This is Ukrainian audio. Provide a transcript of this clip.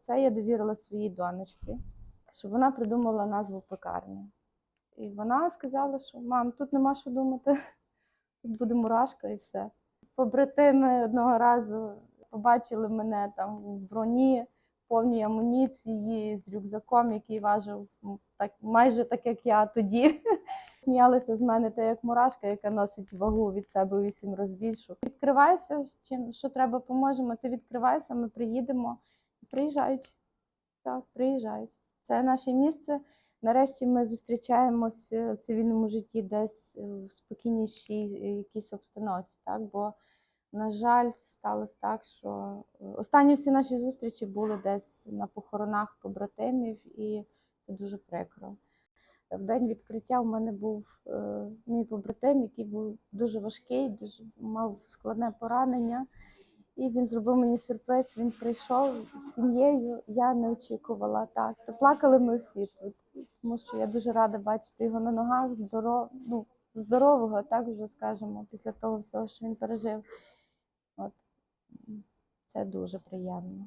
Це я довірила своїй донечці, щоб вона придумала назву пекарні. І вона сказала, що мам, тут нема що думати, тут буде мурашка і все. Побратими одного разу побачили мене там в броні, повній амуніції з рюкзаком, який важив так, майже так, як я тоді. Сміялися з мене те, як мурашка, яка носить вагу від себе вісім разів більшу. Відкривайся, чим що треба, поможемо. Ти відкривайся, ми приїдемо. Приїжджають. Так, приїжджають. Це наше місце. Нарешті ми зустрічаємось е, в цивільному житті десь е, в спокійнішій е, якійсь обстановці. Так? Бо, на жаль, сталося так, що останні всі наші зустрічі були десь на похоронах побратимів, і це дуже прикро. В день відкриття у мене був мій побратим, який був дуже важкий, дуже мав складне поранення. І він зробив мені сюрприз. Він прийшов з сім'єю. Я не очікувала так. То плакали ми всі тут, тому що я дуже рада бачити його на ногах, здоров... ну, здорового, так вже скажемо, після того всього, що він пережив. От це дуже приємно.